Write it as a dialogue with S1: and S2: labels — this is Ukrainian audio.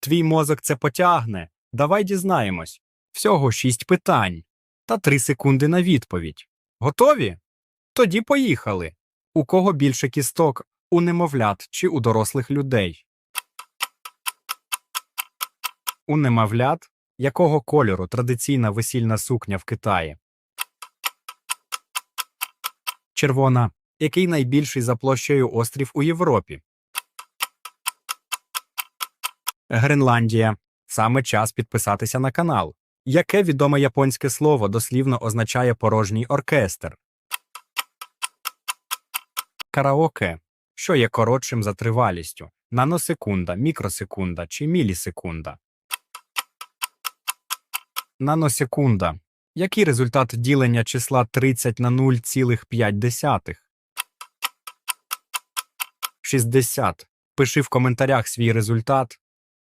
S1: Твій мозок це потягне. Давай дізнаємось. Всього шість питань та три секунди на відповідь. Готові? Тоді поїхали. У кого більше кісток? У немовлят чи у дорослих людей? У немовлят якого кольору традиційна весільна сукня в Китаї? Червона. Який найбільший за площею острів у Європі? Гренландія. Саме час підписатися на канал. Яке відоме японське слово дослівно означає порожній оркестр? Караоке. Що є коротшим за тривалістю? Наносекунда, мікросекунда чи мілісекунда? Наносекунда. Який результат ділення числа 30 на 0,5? 60. Пиши в коментарях свій результат.